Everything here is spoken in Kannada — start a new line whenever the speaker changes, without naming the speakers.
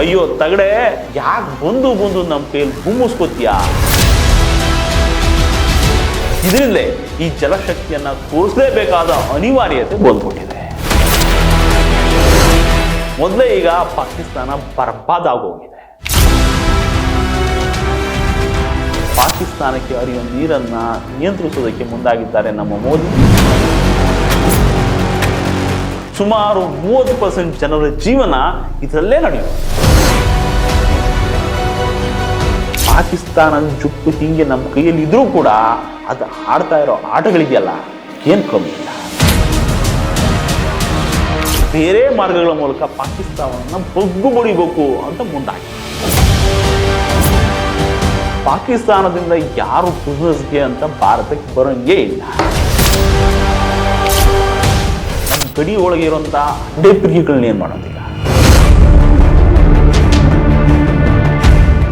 ಅಯ್ಯೋ ತಗಡೆ, ಯಾಕೆ ಬಂದು ಬಂದು ನಮ್ಮ ಕೈಯಲ್ಲಿ ಗುಮ್ಮಿಸ್ಕೋತೀಯ? ಇದರಿಂದಲೇ ಈ ಜಲಶಕ್ತಿಯನ್ನು ತೋರಿಸಲೇಬೇಕಾದ ಅನಿವಾರ್ಯತೆ ಬಂದ್ಬಿಟ್ಟಿದೆ. ಮೊದಲೇ ಈಗ ಪಾಕಿಸ್ತಾನ ಬರ್ಬಾದಾಗೋಗಿದೆ ಪಾಕಿಸ್ತಾನಕ್ಕೆ ಹರಿಯುವ ನೀರನ್ನು ನಿಯಂತ್ರಿಸೋದಕ್ಕೆ ಮುಂದಾಗಿದ್ದಾರೆ ನಮ್ಮ ಮೋದಿ. ಸುಮಾರು ಮೂವತ್ತು ಪರ್ಸೆಂಟ್ ಜನರ ಜೀವನ ಇದರಲ್ಲೇ ನಡೆಯುತ್ತೆ. ಪಾಕಿಸ್ತಾನ ಜುಟ್ಟು ಹಿಂಗೆ ನಮ್ಮ ಕೈಯಲ್ಲಿ ಇದ್ರೂ ಕೂಡ ಅದು ಆಡ್ತಾ ಇರೋ ಆಟಗಳಿದೆಯಲ್ಲ, ಏನು ಕಮ್ಮಿ ಇಲ್ಲ. ಬೇರೆ ಮಾರ್ಗಗಳ ಮೂಲಕ ಪಾಕಿಸ್ತಾನವನ್ನು ಬಗ್ಗು ಬಡಿಬೇಕು ಅಂತ ಮುಂದಾಗಿ ಪಾಕಿಸ್ತಾನದಿಂದ ಯಾರು ಬಿಸ್ನೆಸ್ಗೆ ಅಂತ ಭಾರತಕ್ಕೆ ಬರೋಂಗೇ ಇಲ್ಲ. ನಮ್ಮ ಗಡಿ ಒಳಗೆ ಇರುವಂಥ ಅಡ್ಡೆ ಪಿರಿಗೆಗಳನ್ನ ಏನು ಮಾಡೋದಿಲ್ಲ.